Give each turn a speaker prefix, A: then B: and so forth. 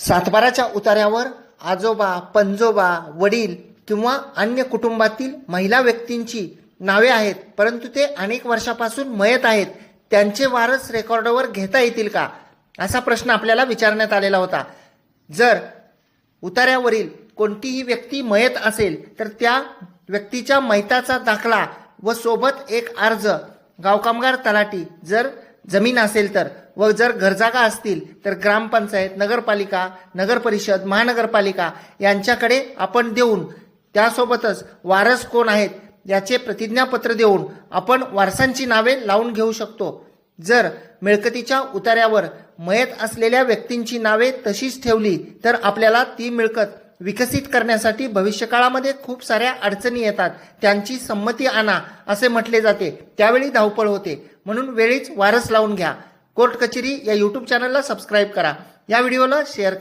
A: सातबाराच्या उतार्यावर आजोबा पंजोबा वडील किंवा अन्य कुटुंबातील महिला व्यक्तींची नावे आहेत परंतु ते अनेक वर्षापासून मयत आहेत. त्यांचे वारस रेकॉर्डवर घेता येतील का? असा प्रश्न आपल्याला विचारण्यात आलेला होता. जर उतार्यावरील कोणतीही व्यक्ती मयत असेल तर त्या व्यक्तीच्या मैताचा दाखला व सोबत एक अर्ज गावकामगार तलाठी जर जमीन असेल तर व जर घरजागा असतील तर ग्रामपंचायत नगरपालिका नगरपरिषद महानगरपालिका यांच्याकडे आपण देऊन त्यासोबतच वारस कोण आहेत याचे प्रतिज्ञापत्र देऊन आपण वारसांची नावे लावून घेऊ शकतो. जर मिळकतीच्या उतार्यावर मयत असलेल्या व्यक्तींची नावे तशीच ठेवली तर आपल्याला ती मिळकत विकसित करण्यासाठी भविष्यकाळामध्ये खूप साऱ्या अडचणी येतात. त्यांची संमती आणा असे म्हटले जाते. त्यावेळी धावपळ होते. म्हणून वेळीच वारस लावून घ्या. कोर्ट कचेरी या यूट्यूब चॅनलला सबस्क्राईब करा. या व्हिडिओला शेअर